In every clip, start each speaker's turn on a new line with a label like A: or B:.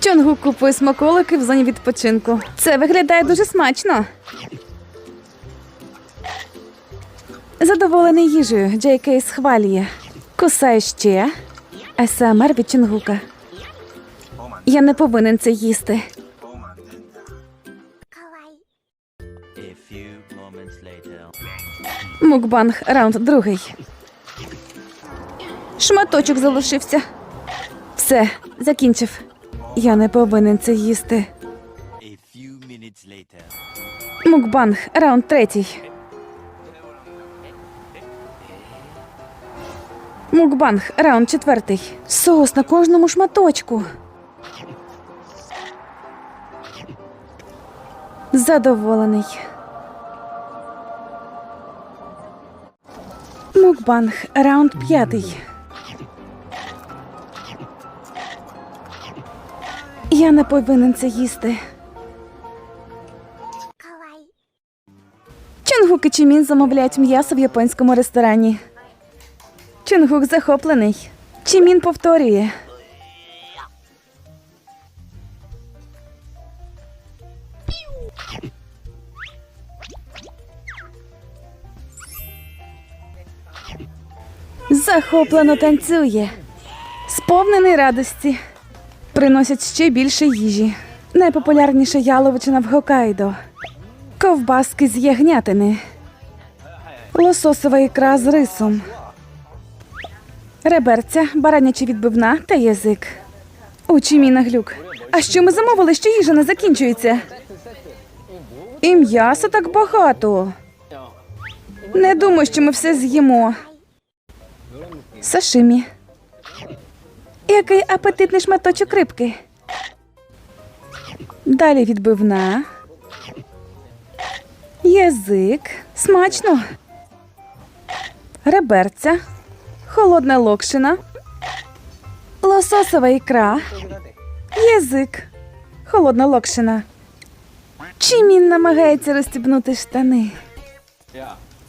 A: Чонгук купує смаколики в зоні відпочинку. Це виглядає дуже смачно. Задоволений їжею, Джей Кей схвалює. Кусає ще. СМР від Чонгука. Я не повинен це їсти. Мукбанг, раунд другий. Шматочок залишився. Все, закінчив. Я не повинен це їсти. Мукбанг, раунд третій. Мукбанг, раунд четвертий. Соус на кожному шматочку. Задоволений. Мукбанг, раунд п'ятий. Я не повинен це їсти. Чонгук і Чімін замовляють м'ясо в японському ресторані. Чонгук захоплений. Чімін повторює. Захоплено танцює. Сповнений радості. Приносять ще більше їжі. Найпопулярніша яловичина в Гокайдо. Ковбаски з ягнятини. Лососова ікра з рисом. Реберця, бараняча відбивна та язик. У Чіміна глюк. А що ми замовили, що їжа не закінчується? І м'яса так багато. Не думаю, що ми все з'їмо. Сашимі. Який апетитний шматочок рибки. Далі відбивна. Язик. Смачно. Реберця. Холодна локшина. Лососова ікра. Язик. Холодна локшина. Чимін намагається розстібнути штани.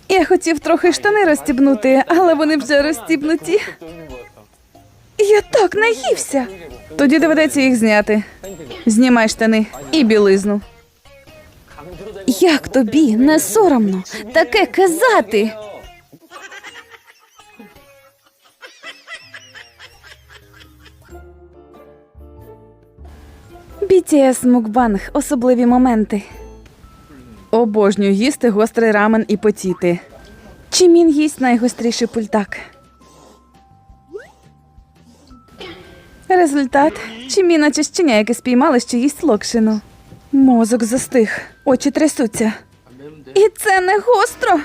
A: Я хотів трохи штани розстібнути, але вони вже розстібнуті. Я так наївся. Тоді доведеться їх зняти. Знімай штани і білизну. Як тобі не соромно таке казати? BTS Мукбанг особливі моменти. Обожнюю їсти гострий рамен і потіти. Чимін їсть найгостріший пультак. Результат Чимі наче щеня, яке спіймали, що їсть локшину. Мозок застиг, очі трясуться. І це не гостро.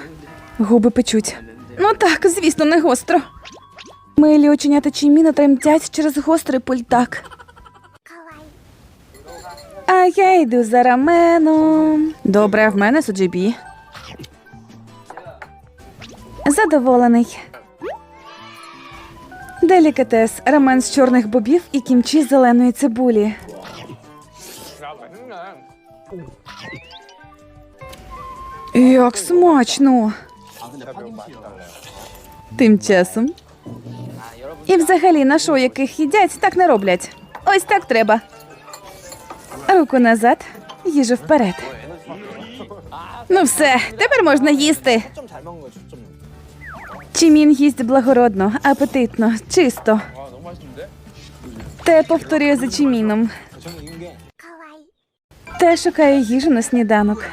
A: Губи печуть. Ну так, звісно, не гостро. Милі оченята Чиміна тремтять через гострий пультак. А я йду за раменом. Добре, в мене суджибі. Задоволений. Делікатес, рамен з чорних бобів і кімчі з зеленої цибулі. Як смачно. Тим часом. І взагалі на шоу, яких їдять, так не роблять. Ось так треба. Руку назад, їжу вперед. Ну все, тепер можна їсти. Чимін їсть благородно, апетитно, чисто. Те повторює за Чиміном. Те шукає їжу на сніданок.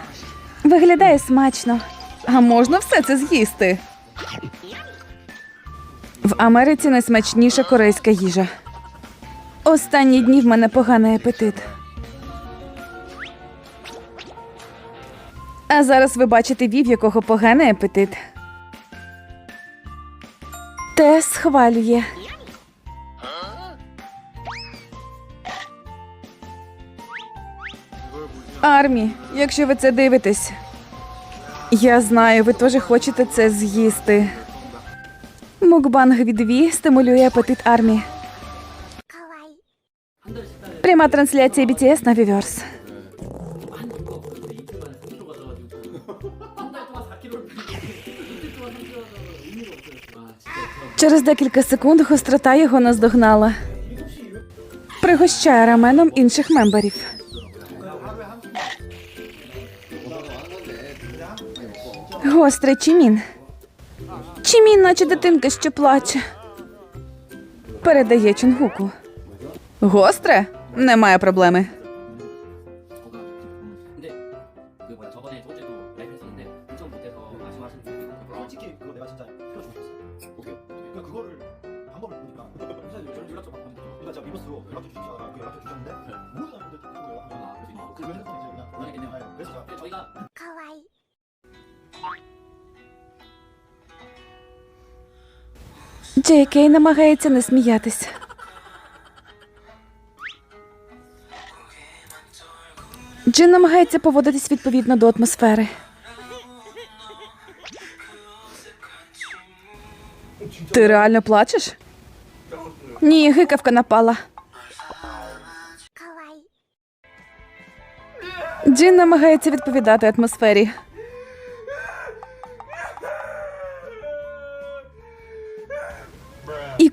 A: Виглядає смачно. А можна все це з'їсти. В Америці найсмачніша корейська їжа. Останні дні в мене поганий апетит. А зараз ви бачите вів, якого поганий апетит. Те схвалює. Армі, якщо ви це дивитесь. Я знаю, ви теж хочете це з'їсти. Мукбанг від Ві стимулює апетит армії. Пряма трансляція BTS на Віверс. Через декілька секунд гострота його наздогнала. Пригощає раменом інших мемберів. Гострий чимін. Чимін, наче дитинка, що плаче. Передає Чунгуку. Гостре? Немає проблеми. Джей Кей намагається не сміятись. Джин намагається поводитись відповідно до атмосфери. Ти реально плачеш? Ні, гикавка напала. Джин намагається відповідати атмосфері.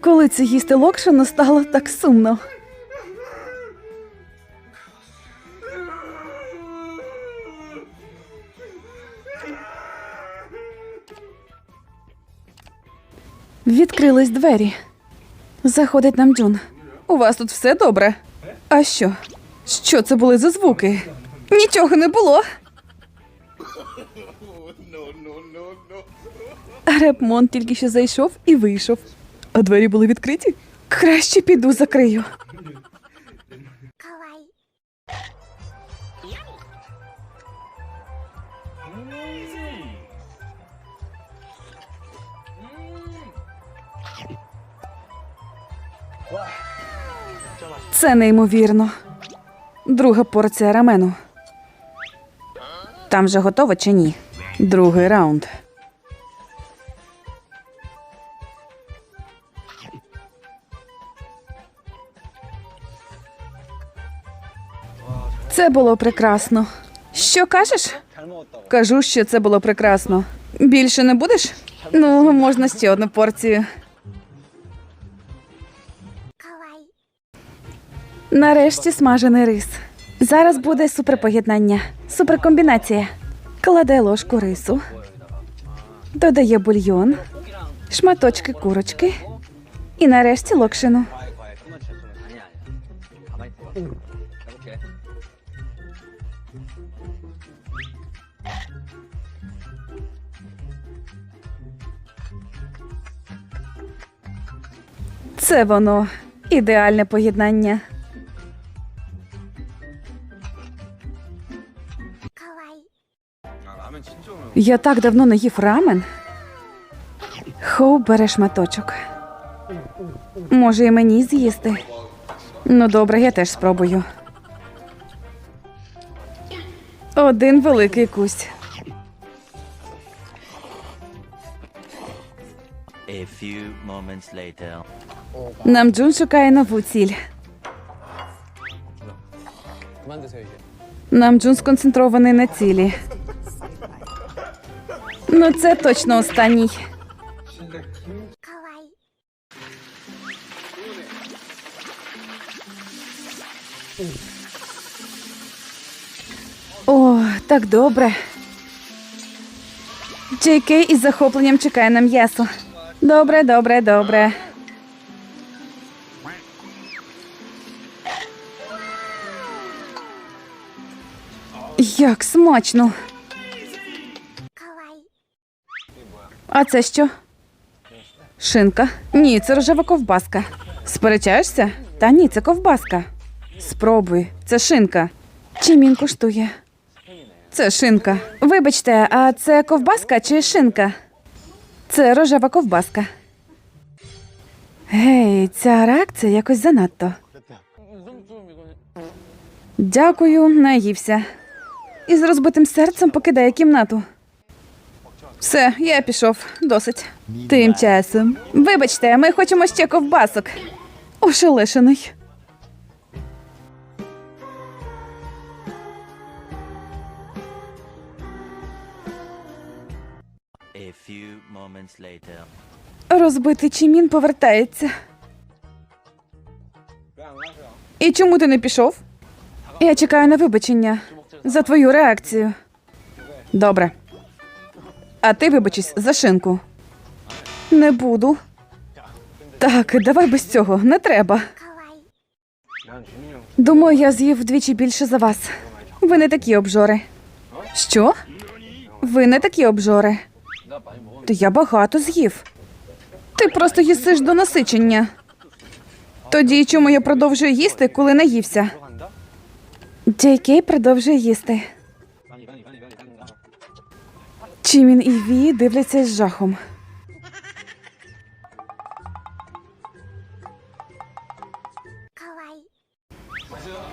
A: Коли це їсти локшину, стало так сумно. Відкрились двері. Заходить Намджун. У вас тут все добре? А що? Що це були за звуки? Нічого не було. Репмон тільки що зайшов і вийшов. А двері були відкриті? Краще піду закрию. Це неймовірно. Друга порція рамену. Там же готово чи ні? Другий раунд. Це було прекрасно. Що кажеш? Кажу, що це було прекрасно. Більше не будеш? Ну, можна ще одну порцію. Нарешті смажений рис. Зараз буде суперпоєднання, суперкомбінація. Кладе ложку рису, додає бульйон, шматочки курочки і нарешті локшину. Це воно ідеальне поєднання. Я так давно не їв рамен. Хоу бере шматочок. Може, і мені з'їсти. Ну, добре, я теж спробую. Один великий кусь.
B: A few moments later.
A: Намджун шукає нову ціль. Намджун сконцентрований на цілі. Ну це точно останній. О, так добре. Джейкей із захопленням чекає на м'ясо. Добре, добре, добре. Як смачно. А це що? Шинка? Ні, це рожева ковбаска. Сперечаєшся? Та ні, це ковбаска. Спробуй, це шинка. Чим він коштує? Це шинка. Вибачте, а це ковбаска чи шинка? Це рожева ковбаска. Гей, ця реакція якось занадто. Дякую, наївся. Із розбитим серцем покидає кімнату. Все, я пішов. Досить. Тим часом. Вибачте, ми хочемо ще ковбасок. Ошелешений. Розбитий чимін повертається. І чому ти не пішов? Я чекаю на вибачення за твою реакцію. Добре. А ти вибачись за шинку. Не буду. Так, давай без цього, не треба. Думаю, я з'їв вдвічі більше за вас. Ви не такі обжори. Що? Ви не такі обжори. То я багато з'їв. Ти просто їсиш до насичення. Тоді чому я продовжую їсти, коли наївся? Джей Кей продовжує їсти. Чімін і Ві дивляться з жахом.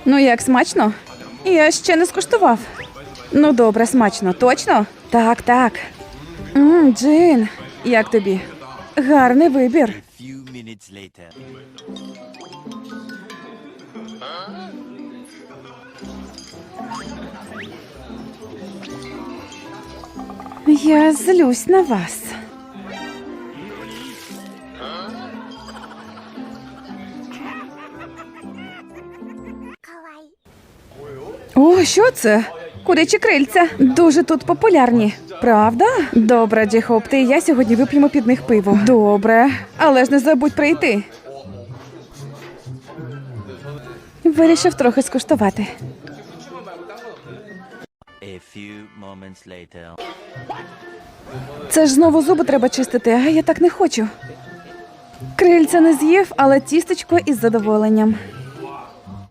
A: Ну як смачно? Я ще не скуштував. Ну добре, смачно, точно? Так, так. Мм, Джин, як тобі? Гарний вибір. Я злюсь на вас. О, що це? Курячі крильця дуже тут популярні. Правда? Добре, Джейхоп, і я сьогодні вип'ємо під них пиво. Добре, але ж не забудь прийти. Вирішив трохи скуштувати.
B: A few moments.
A: Це ж знову зуби треба чистити, а я так не хочу. Крильця не з'їв, але тістечко із задоволенням.